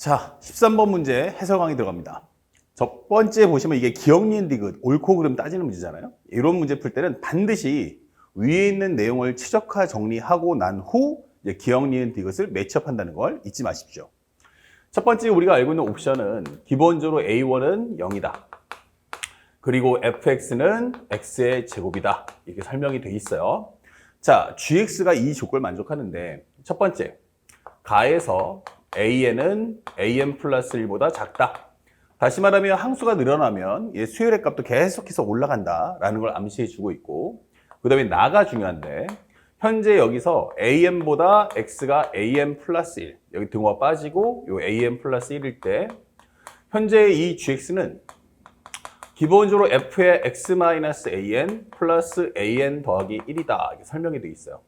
자, 13번 문제 해설 강의 들어갑니다. 첫 번째 보시면 이게 기억 니은 디귿 옳고 그름 따지는 문제잖아요. 이런 문제 풀 때는 반드시 위에 있는 내용을 최적화 정리하고 난 후 기억 니은 디귿을 매치업한다는 걸 잊지 마십시오. 첫 번째 우리가 알고 있는 옵션은 기본적으로 A1은 0이다. 그리고 fx는 x의 제곱이다. 이렇게 설명이 돼 있어요. 자, gx가 이 조건을 만족하는데 첫 번째, 가에서 an은 an 플러스 1보다 작다. 다시 말하면 항수가 늘어나면 얘 수열의 값도 계속해서 올라간다라는 걸 암시해 주고 있고 그 다음에 나가 중요한데 현재 여기서 an보다 x가 an 플러스 1 여기 등호가 빠지고 요 an 플러스 1일 때 현재 이 gx는 기본적으로 f의 x-an 플러스 an 더하기 1이다 이렇게 설명이 되어 있어요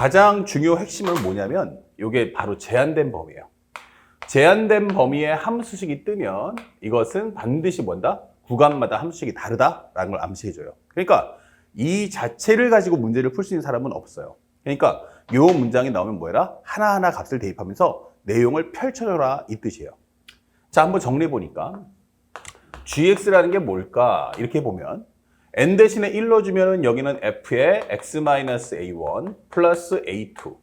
가장 중요 핵심은 뭐냐면 이게 바로 제한된 범위예요 제한된 범위의 함수식이 뜨면 이것은 반드시 뭔다? 구간마다 함수식이 다르다라는 걸 암시해줘요. 그러니까 이 자체를 가지고 문제를 풀 수 있는 사람은 없어요. 그러니까 이 문장이 나오면 뭐해라? 하나하나 값을 대입하면서 내용을 펼쳐줘라 이 뜻이에요. 자, 한번 정리해 보니까 gx라는 게 뭘까? 이렇게 보면 n 대신에 1 넣어주면 여기는 f의 x-a1 플러스 a2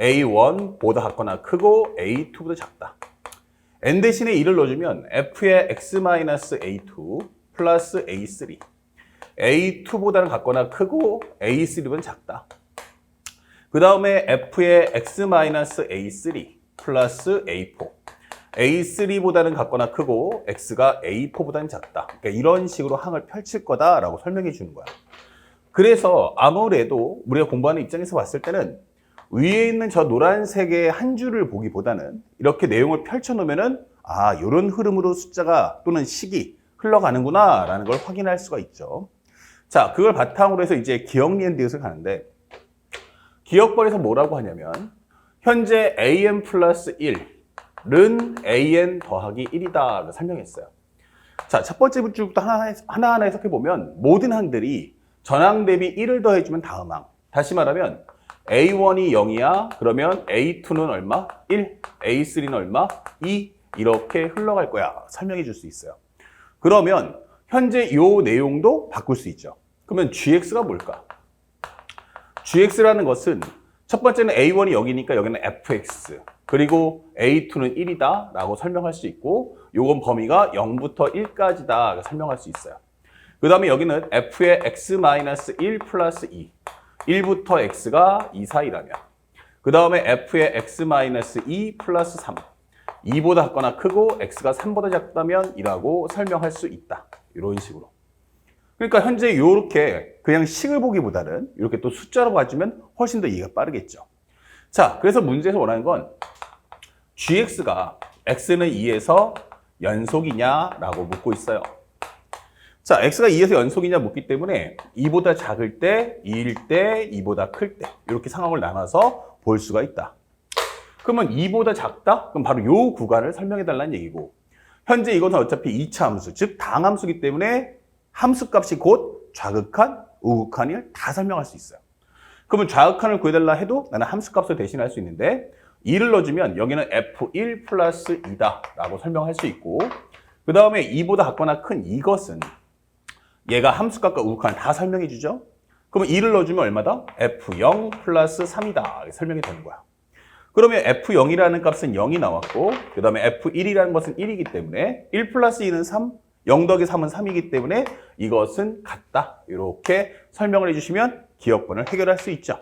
A1보다 같거나 크고 A2보다 작다. n 대신에 1을 넣어주면 f의 x-a2 플러스 a3 a2보다는 같거나 크고 a3보다는 작다. 그 다음에 f의 x-a3 플러스 a4 a3보다는 같거나 크고 x가 a4보다는 작다. 그러니까 이런 식으로 항을 펼칠 거다라고 설명해 주는 거야. 그래서 아무래도 우리가 공부하는 입장에서 봤을 때는 위에 있는 저 노란색의 한 줄을 보기보다는 이렇게 내용을 펼쳐놓으면은 아, 요런 흐름으로 숫자가 또는 식이 흘러가는구나 라는 걸 확인할 수가 있죠. 자, 그걸 바탕으로 해서 이제 기억 디귿을 가는데 기억번에서 뭐라고 하냐면 현재 an 플러스 1 은 an 더하기 1이다 설명했어요. 자, 첫 번째 문줄부터 하나하나, 하나하나 해석해 보면 모든 항들이 전항 대비 1을 더해주면 다음 항. 다시 말하면 A1이 0이야. 그러면 A2는 얼마? 1. A3는 얼마? 2. 이렇게 흘러갈 거야. 설명해 줄 수 있어요. 그러면 현재 이 내용도 바꿀 수 있죠. 그러면 GX가 뭘까? GX라는 것은 첫 번째는 A1이 0이니까 여기는 FX. 그리고 A2는 1이다 라고 설명할 수 있고 요건 범위가 0부터 1까지다 설명할 수 있어요. 그 다음에 여기는 F의 X-1 플러스 2. 1부터 x가 2 사이라면 그 다음에 f의 x-2 플러스 3 2보다 작거나 크고 x가 3보다 작다면 이라고 설명할 수 있다. 이런 식으로. 그러니까 현재 이렇게 그냥 식을 보기보다는 이렇게 또 숫자로 봐주면 훨씬 더 이해가 빠르겠죠. 자, 그래서 문제에서 원하는 건 gx가 x는 2에서 연속이냐라고 묻고 있어요. 자, x가 2에서 연속이냐 묻기 때문에 2보다 작을 때, 2일 때, 2보다 클 때 이렇게 상황을 나눠서 볼 수가 있다. 그러면 2보다 작다? 그럼 바로 요 구간을 설명해 달라는 얘기고 현재 이것은 어차피 2차 함수, 즉 당함수기 때문에 함수값이 곧 좌극한, 우극한을 다 설명할 수 있어요. 그러면 좌극한을 구해달라 해도 나는 함수값을 대신할 수 있는데 2를 넣어주면 여기는 f1 플러스 2다 라고 설명할 수 있고 그 다음에 2보다 작거나 큰 이것은 얘가 함수값과 우극한을 다 설명해 주죠. 그러면 2를 넣어주면 얼마다? f0 플러스 3이다. 설명이 되는 거야. 그러면 f0이라는 값은 0이 나왔고 그 다음에 f1이라는 것은 1이기 때문에 1 플러스 2는 3, 0 더하기 3은 3이기 때문에 이것은 같다. 이렇게 설명을 해주시면 기억번을 해결할 수 있죠.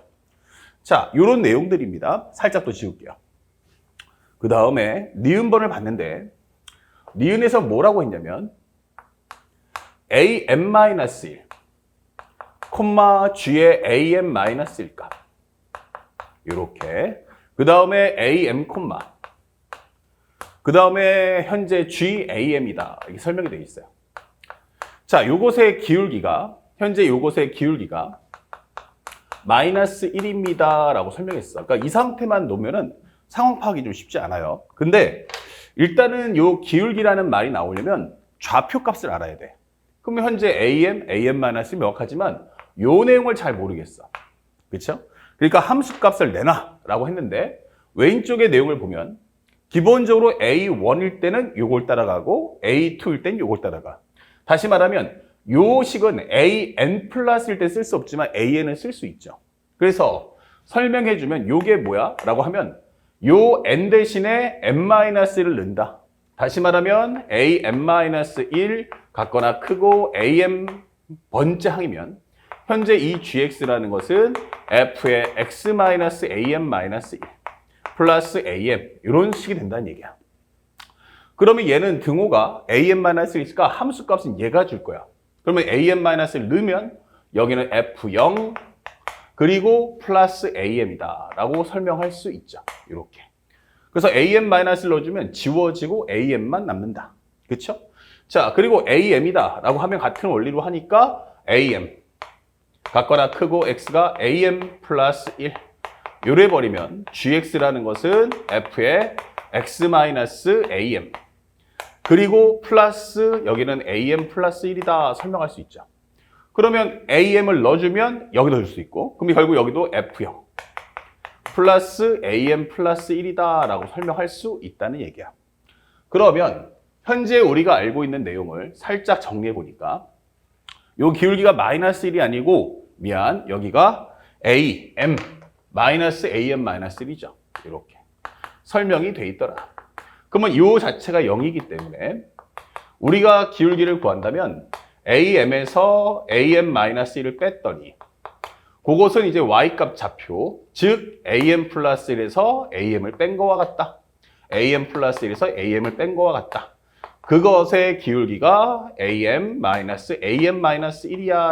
자, 이런 내용들입니다. 살짝 더 지울게요. 그 다음에 니은번을 봤는데 니은에서 뭐라고 했냐면 am-1, 콤마 g의 am-1 값. 이렇게. 그 다음에 am, 콤마. 그 다음에 현재 gam이다. 이렇게 설명이 되어 있어요. 자, 요것의 기울기가, 현재 요것의 기울기가 마이너스 1입니다. 라고 설명했어. 그러니까 이 상태만 놓으면은 상황 파악이 좀 쉽지 않아요. 근데 일단은 요 기울기라는 말이 나오려면 좌표 값을 알아야 돼. 그러면 현재 AM, AM-이 명확하지만 요 내용을 잘 모르겠어. 그렇죠? 그러니까 함수 값을 내놔라고 했는데 왼쪽의 내용을 보면 기본적으로 A1일 때는 요걸 따라가고 A2일 때는 요걸 따라가. 다시 말하면 요 식은 AN 플러스일 때 쓸 수 없지만 AN은 쓸 수 있죠. 그래서 설명해 주면 요게 뭐야? 라고 하면 요 n 대신에 n-를 넣는다. 다시 말하면 an-1 같거나 크고 am 번째 항이면 현재 이 gx라는 것은 f의 x-am-1 플러스 am 이런 식이 된다는 얘기야. 그러면 얘는 등호가 am-1이니까 함수 값은 얘가 줄 거야. 그러면 am-를 넣으면 여기는 f0 그리고 플러스 am이다 라고 설명할 수 있죠. 이렇게. 그래서 am-를 넣어주면 지워지고 am만 남는다. 그쵸? 자, 그리고 am이다 라고 하면 같은 원리로 하니까 am 같거나 크고 x가 am 플러스 1 요래 버리면 gx라는 것은 f의 x-am 그리고 플러스 여기는 am 플러스 1이다 설명할 수 있죠. 그러면 am을 넣어주면 여기도 넣을 수 있고 그럼 결국 여기도 f0 플러스 am 플러스 1이다 라고 설명할 수 있다는 얘기야. 그러면 현재 우리가 알고 있는 내용을 살짝 정리해 보니까 요 기울기가 마이너스 1이 아니고 미안 여기가 am 마이너스 am 마이너스 1이죠. 이렇게 설명이 돼 있더라. 그러면 요 자체가 0이기 때문에 우리가 기울기를 구한다면 am에서 am-1을 뺐더니 그것은 이제 y값 좌표 즉 am 플러스 1에서 am을 뺀 거와 같다. am 플러스 1에서 am을 뺀 거와 같다. 그것의 기울기가 am-am-1이야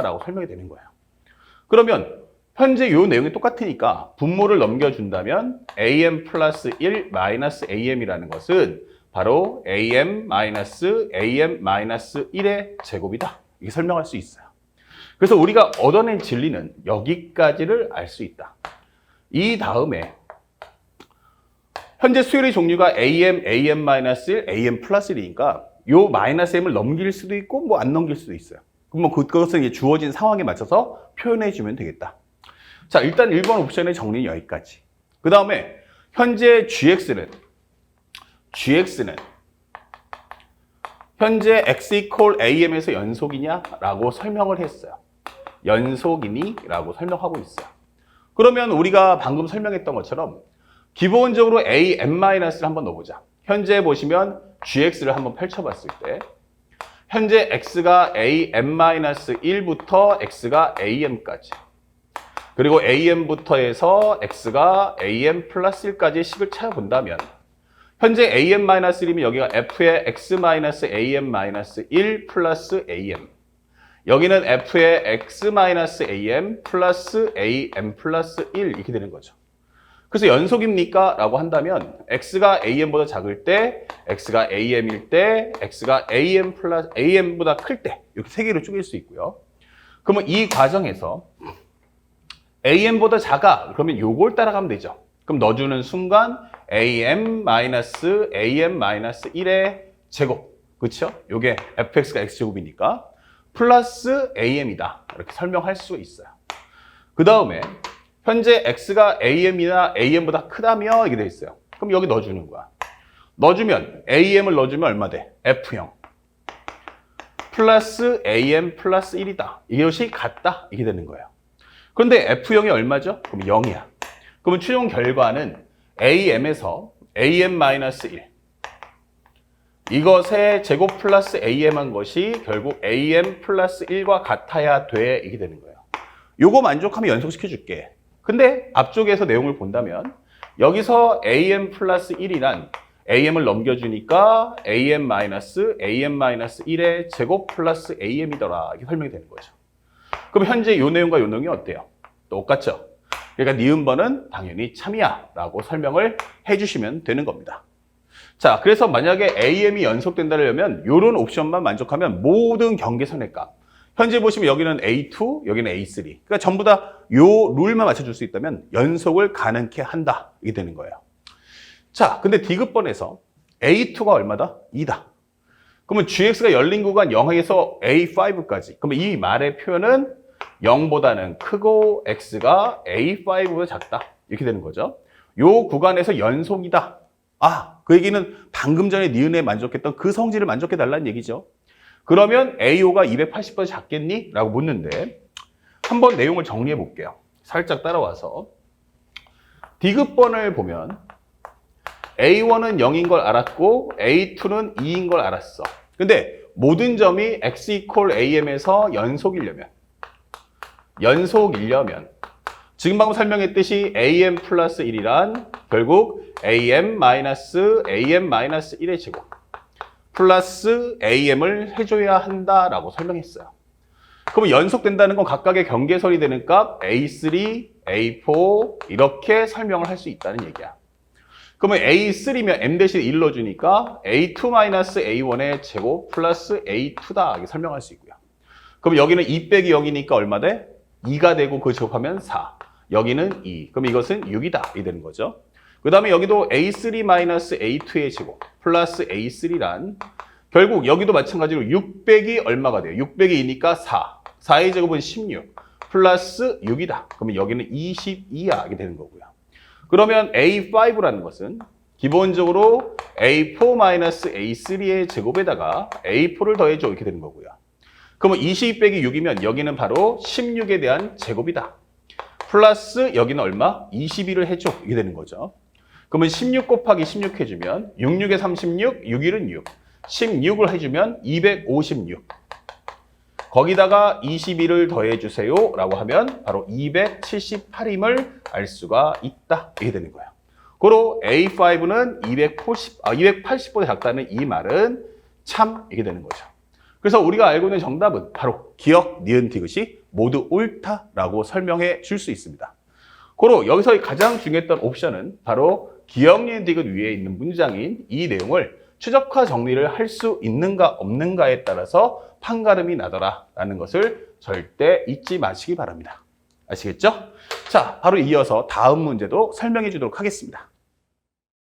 라고 설명이 되는 거예요. 그러면 현재 이 내용이 똑같으니까 분모를 넘겨준다면 am 플러스 1 마이너스 am이라는 것은 바로 am 마이너스 am 마이너스 1의 제곱이다. 이게 설명할 수 있어요. 그래서 우리가 얻어낸 진리는 여기까지를 알 수 있다. 이 다음에 현재 수열의 종류가 am, am 마이너스 1, am 플러스 1이니까 요 m을 넘길 수도 있고 뭐 안 넘길 수도 있어요. 그럼 뭐 그것은 이제 주어진 상황에 맞춰서 표현해 주면 되겠다. 자, 일단 1번 옵션의 정리는 여기까지. 그 다음에 현재 gx는 gx는 현재 x equal am에서 연속이냐? 라고 설명을 했어요. 연속이니? 라고 설명하고 있어요. 그러면 우리가 방금 설명했던 것처럼 기본적으로 am-를 한번 넣어보자. 현재 보시면 gx를 한번 펼쳐봤을 때 현재 x가 am-1부터 x가 am까지 그리고 am부터 해서 x가 am 플러스 1까지 식을 찾아본다면 현재 am-1이면 여기가 f의 x-am-1 플러스 am 여기는 f의 x-am 플러스 am 플러스 1 이렇게 되는 거죠. 그래서 연속입니까? 라고 한다면 x가 am보다 작을 때 x가 am일 때 x가 am 플러스 am보다 클 때 이렇게 세 개로 쪼갤 수 있고요. 그러면 이 과정에서 am보다 작아 그러면 요걸 따라가면 되죠. 그럼 넣어주는 순간 am 마이너스 am 마이너스 1의 제곱 그렇죠? 요게 fx가 x제곱이니까 플러스 am이다 이렇게 설명할 수 있어요. 그 다음에 현재 x가 am이나 am보다 크다며 이게 돼 있어요. 그럼 여기 넣어주는 거야. 넣어주면 am을 넣어주면 얼마 돼? f0 플러스 am 플러스 1이다. 이것이 같다. 이게 되는 거예요. 그런데 f0이 얼마죠? 그럼 0이야. 그러면 최종 결과는 am에서 am-1 이것의 제곱 플러스 am 한 것이 결국 am 플러스 1과 같아야 돼 이게 되는 거예요. 요거 만족하면 연속시켜 줄게. 근데 앞쪽에서 내용을 본다면 여기서 am 플러스 1이란 am을 넘겨주니까 am 마이너스 am 마이너스 1의 제곱 플러스 am이더라 이렇게 설명이 되는 거죠. 그럼 현재 이 내용과 이 내용이 어때요? 똑같죠? 그러니까 니은 번은 당연히 참이야 라고 설명을 해주시면 되는 겁니다. 자, 그래서 만약에 AM이 연속된다려면 이런 옵션만 만족하면 모든 경계선의 값. 현재 보시면 여기는 A2, 여기는 A3. 그러니까 전부 다 요 룰만 맞춰줄 수 있다면 연속을 가능케 한다. 이게 되는 거예요. 자, 근데 D급번에서 A2가 얼마다? 2다. 그러면 GX가 열린 구간 0에서 A5까지. 그러면 이 말의 표현은 0보다는 크고 x가 a5보다 작다. 이렇게 되는 거죠. 요 구간에서 연속이다. 아, 그 얘기는 방금 전에 니은에 만족했던 그 성질을 만족해 달라는 얘기죠. 그러면 AO가 280번 작겠니? 라고 묻는데 한번 내용을 정리해 볼게요. 살짝 따라와서 디귿번을 보면 A1은 0인 걸 알았고 A2는 2인 걸 알았어. 근데 모든 점이 x equal am에서 연속이려면 연속이려면 지금 방금 설명했듯이 am 플러스 1이란 결국 am 마이너스 am 마이너스 1의 제곱 플러스 am을 해줘야 한다라고 설명했어요. 그러면 연속된다는 건 각각의 경계선이 되는 값 A3, A4 이렇게 설명을 할 수 있다는 얘기야. 그러면 A3면 M 대신 1로 주니까 A2-A1의 제곱 플러스 A2다 이렇게 설명할 수 있고요. 그럼 여기는 2 빼기 0이니까 얼마 돼? 2가 되고 그 제곱하면 4. 여기는 2. 그럼 이것은 6이다. 이 되는 거죠. 그 다음에 여기도 A3-A2의 제곱 플러스 A3란 결국 여기도 마찬가지로 6 빼기 얼마가 돼요? 6 빼기 2니까 4. 4의 제곱은 16 플러스 6이다. 그러면 여기는 22야. 이게 되는 거고요. 그러면 A5라는 것은 기본적으로 A4-A3의 제곱에다가 A4를 더해줘 이렇게 되는 거고요. 그러면 22 빼기 6이면 여기는 바로 16에 대한 제곱이다. 플러스 여기는 얼마? 22를 해줘 이게 되는 거죠. 그러면 16 곱하기 16 해주면 6, 6에 36, 6, 1은 6. 16을 해주면 256. 거기다가 22를 더해주세요 라고 하면 바로 278임을 알 수가 있다. 이게 되는 거예요. 고로 A5는 280, 아, 280보다 작다는 이 말은 참 이게 되는 거죠. 그래서 우리가 알고 있는 정답은 바로 기억, 니은, 디귿이 모두 옳다라고 설명해 줄 수 있습니다. 고로 여기서 가장 중요했던 옵션은 바로 기억, 니은, 디귿 위에 있는 문장인 이 내용을 최적화 정리를 할 수 있는가 없는가에 따라서 판가름이 나더라라는 것을 절대 잊지 마시기 바랍니다. 아시겠죠? 자, 바로 이어서 다음 문제도 설명해 주도록 하겠습니다.